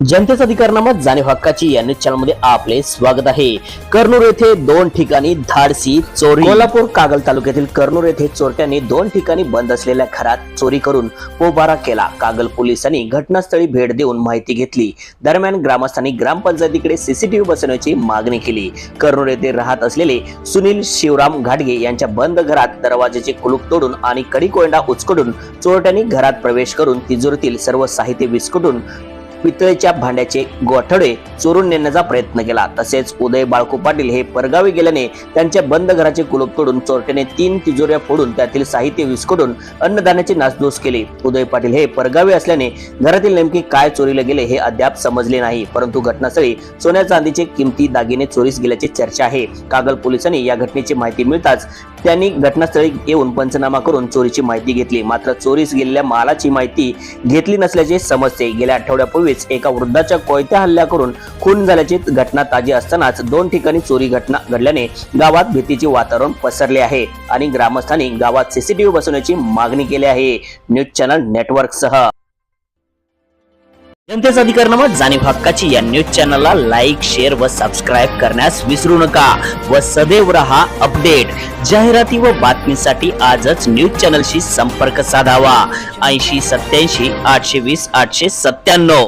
जनतेचा अधिकारनामा जाणीव हक्काची या न्यूज चॅनलमध्ये आपले स्वागत आहे. कर्नूर येथे दोन ठिकाणी धाडसी चोरी कोल्हापूर कागल तालुक्यातील कर्नूर येथे चोरट्यांनी दोन ठिकाणी बंद असलेल्या घरात चोरी करून पोबारा केला. कागल पोलिसांनी घटनास्थळी भेट देऊन माहिती घेतली. दरम्यान ग्रामस्थांनी ग्रामपंचायतीकडे सीसीटीव्ही बसवण्याची मागणी केली. कर्नूर येथे राहत असलेले सुनील शिवराम घाटगे यांच्या बंद घरात दरवाजाचे कुलूप तोडून आणि कडी कोयंडा उचकडून चोरट्यांनी घरात प्रवेश करून तिजोरीतील सर्व साहित्य विस्कटून पितळेच्या भांड्याचे गोठडे चोरून नेण्याचा प्रयत्न केला. तसेच उदय बाळकू पाटील हे परगावी गेल्याने त्यांच्या बंद घराचे कुलूप तोडून चोरट्याने तीन तिजोऱ्या फोडून त्यातील साहित्य विस्कटून अन्नदानाची नासधूस केली. उदय पाटील हे परगावी असल्याने घरातील नेमके काय चोरीला गेले हे अद्याप समजले नाही. परंतु घटनास्थळी सोन्या चांदीचे किमती दागिने चोरीस गेल्याची चर्चा आहे. कागल पोलिसांनी या घटनेची माहिती मिळताच त्यांनी घटनास्थळी येऊन पंचनामा करून चोरीची माहिती घेतली. मात्र चोरीस गेलेल्या मालाची माहिती घेतली नसल्याचे समजते. गेल्या आठवड्यापूर्वीच एका वृद्धाच्या कोयत्या हल्ला करून खून झाल्याची घटना ताजी असतानाच दोन ठिकाणी चोरी घटना घडल्याने गावात भीतीचे वातावरण पसरले आहे आणि ग्रामस्थांनी गावात सीसीटीव्ही बसवण्याची मागणी केली आहे. न्यूज चॅनल नेटवर्क सह. जनतेचा अधिकारनामा जाणीव हक्काची या न्यूज चॅनलला लाईक शेअर व सबस्क्राईब करण्यास विसरू नका व सदैव रहा अपडेट. जाहिराती व बातमीसाठी आजच न्यूज चॅनलशी संपर्क साधावा. ऐंशी सत्याऐंशी आठशे वीस आठशे सत्त्याण्णव.